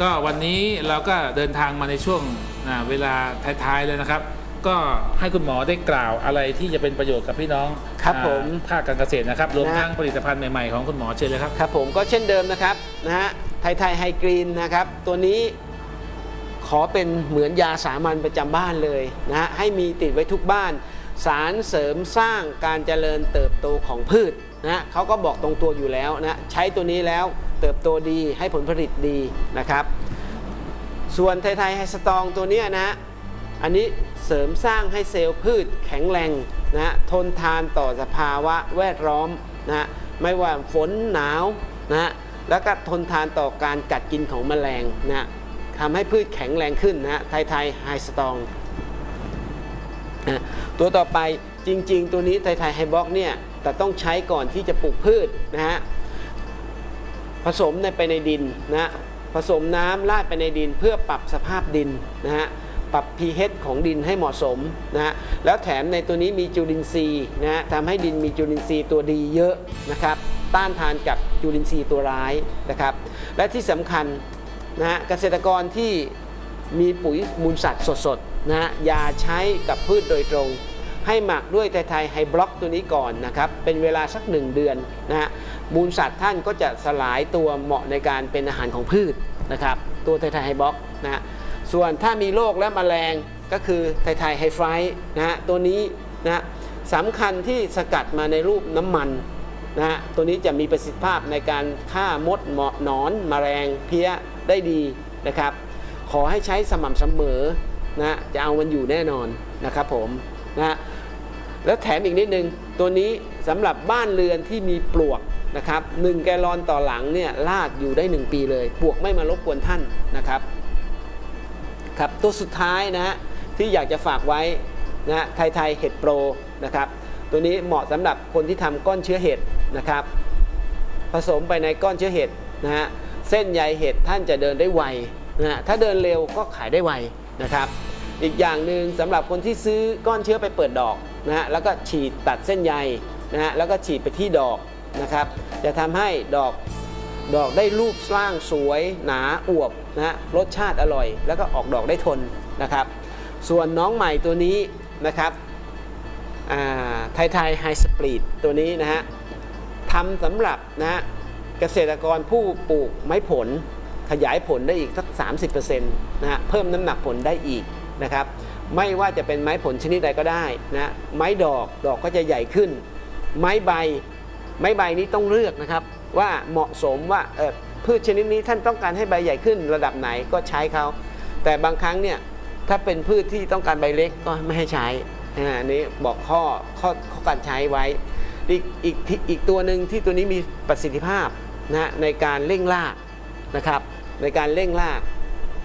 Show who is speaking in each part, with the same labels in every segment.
Speaker 1: ก็วันนี้เราก็เดินทางมาในช่วงอ่าเวลาท้ายๆเลยนะครับ ก็ให้คุณหมอได้กล่าวอะไรที่จะเป็นประโยชน์กับพี่น้อง
Speaker 2: ครับ
Speaker 1: อ่า
Speaker 2: ผม
Speaker 1: ภาคการเกษตรนะครับรวม
Speaker 2: นะ
Speaker 1: ทั้งผลิตภัณฑ์ใหม่ๆของคุณหมอเชิญเลยครับ
Speaker 2: ครับผมก็เช่นเดิมนะครับนะฮะไทยไทยไฮกรีนนะครับ ตัวนี้ขอเป็นเหมือนยาสามัญประจำบ้านเลยนะฮะให้มีติดไว้ทุกบ้าน สารเสริมสร้างการเจริญเติบโตของพืชนะฮะเขาก็บอกตรงตัวอยู่แล้วนะใช้ตัวนี้แล้ว เติบโตดีให้ผลผลิตดีนะครับ ส่วนไทยไทยไฮสตองตัวนี้นะฮะอันนี้เสริมสร้างให้เซลล์พืชแข็งแรงนะฮะทนทานต่อสภาวะแวดล้อมนะฮะไม่ว่าฝนหนาวนะฮะแล้วก็ทนทานต่อการกัดกินของแมลงนะฮะทำให้พืชแข็งแรงขึ้นนะฮะไทยไทยไฮสตองนะตัวต่อไปจริง ๆ ตัวนี้ไทยไทยไฮบ็อกเนี่ยแต่ต้องใช้ก่อนที่จะปลูกพืชนะฮะ ผสมในไปในดินนะฮะผสมน้ำราดไปในดินเพื่อปรับสภาพดินนะฮะปรับ pH ของดินให้เหมาะสมนะฮะแล้วแถมในตัวนี้มีจุลินทรีย์นะฮะทำให้ดินมีจุลินทรีย์ตัวดีเยอะนะครับ ต้านทานกับจุลินทรีย์ตัวร้ายนะครับ และที่สำคัญนะฮะเกษตรกรที่มีปุ๋ยมูลสัตว์สดๆนะฮะอย่าใช้กับพืชโดยตรง ให้หมักด้วยไทยไทยไฮบล็อกตัวนี้ก่อนนะครับ เป็นเวลาสักหนึ่งเดือนนะฮะมูลสัตว์ท่านก็จะสลายตัวเหมาะในการเป็นอาหารของพืชนะครับ ตัวไทยไทยไฮบล็อกนะฮะส่วนถ้ามีโรคและแมลงก็คือไทยไทยไฮไฟนะฮะตัวนี้นะฮะสำคัญที่สกัดมาในรูปน้ำมันนะฮะตัวนี้จะมีประสิทธิภาพในการฆ่ามดเหมาะหนอนแมลงเพี้ยได้ดีนะครับ ขอให้ใช้สม่ำเสมอนะจะเอามันอยู่แน่นอนนะครับผมนะ แล้วแถมอีกนิดนึง ตัวนี้สำหรับบ้านเรือนที่มีปลวกนะครับหนึ่งแกลลอนต่อหลังเนี่ยลากอยู่ได้ 1 ปีเลย ปลวกไม่มารบกวนท่านนะครับครับตัวสุดท้ายนะฮะที่อยากจะฝากไว้นะฮะไทยไทยเห็ดโปรนะครับตัวนี้เหมาะสำหรับคนที่ทำก้อนเชื้อเห็ดนะครับผสมไปในก้อนเชื้อเห็ดนะฮะเส้นใยเห็ดท่านจะเดินได้ไวนะฮะถ้าเดินเร็วก็ขายได้ไวนะครับ อีกอย่างหนึ่งสำหรับคนที่ซื้อก้อนเชื้อไปเปิดดอกนะฮะแล้วก็ฉีดตัดเส้นใยนะฮะแล้วก็ฉีดไปที่ดอกนะครับ จะทำให้ดอกดอกได้รูปร่างสวย หนาอวบนะฮะรสชาติอร่อย แล้วก็ออกดอกได้ทนนะครับ ส่วนน้องใหม่ตัวนี้นะครับไทยไทยไฮสปรีดตัวนี้นะฮะทำสำหรับนะฮะเกษตรกรผู้ปลูกไม้ผลขยายผลได้อีกสัก 30%นะฮะเพิ่มน้ำหนักผลได้อีก นะครับ ไม่ว่าจะเป็นไม้ผลชนิดใดก็ได้นะไม้ดอกดอกก็จะใหญ่ขึ้น ไม้ใบ ไม้ใบนี้ต้องเลือกนะครับ ว่าเหมาะสมว่าเออพืชชนิดนี้ท่านต้องการให้ใบใหญ่ขึ้นระดับไหนก็ใช้เขาแต่บางครั้งเนี่ยถ้าเป็นพืชที่ต้องการใบเล็กก็ไม่ให้ใช้อ่าอันนี้บอกข้อข้อข้อการใช้ไว้ อีกอีกอีกตัวหนึ่งที่ตัวนี้มีประสิทธิภาพนะฮะในการเร่งรากนะครับในการเร่งราก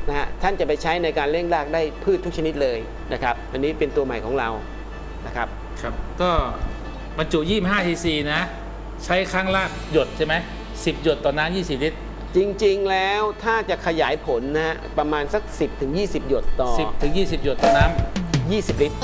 Speaker 2: นะฮะท่านจะไปใช้ในการเร่งรากได้พืชทุกชนิดเลยนะครับ อันนี้เป็นตัวใหม่ของเรานะครับ
Speaker 1: ครับ ก็บรรจุ 25 cc นะ ใช้ครั้งละหยดใช่ไหม10 หยดต่อน้ำ20 ลิตร
Speaker 2: จริงๆแล้วถ้าจะขยายผลนะฮะประมาณสัก 10-20 หยดต่อ
Speaker 1: 10ถึง20 หยดต่อน้ำ
Speaker 2: 20 ลิตร